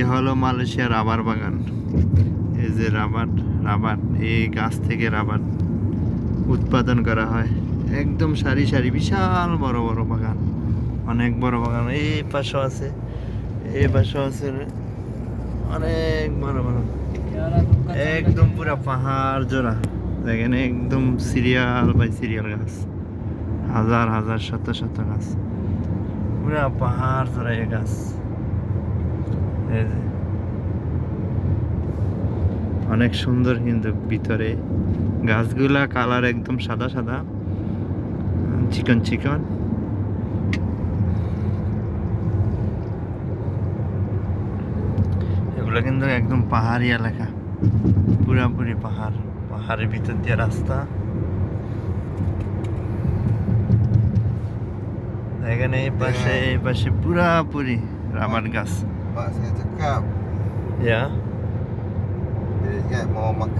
এ হলো Malaysia rubber বাগান। এই যে রাবার রাবার, এই গাছ থেকে রাবার উৎপাদন করা হয়। একদম সারি সারি, বিশাল বড় বড় বাগান। অনেক বড় বাগান। এই পাশেও আছে, এই পাশেও আছে অনেক বড় বড়। একদম পুরা পাহাড় জোড়া। দেখেন, একদম সিরিয়াল বাই সিরিয়াল গাছ। হাজার হাজার, শত শত গাছ। পুরা পাহাড় জোড়া এই গাছ। অনেক সুন্দর কিন্তু ভিতরে। গাছগুলা কালার একদম সাদা সাদা। চিকন চিকন। এগুলো কিন্তু একদম পাহাড়ি এলাকা। পুরাপুরি পাহাড়। পাহাড়ের ভিতর দিয়ে রাস্তা। এখানে এই পাশে এই পাশে পুরাপুরি রাবার গাছ। Mak saya cakap. ইয়া Dia ingat mau makan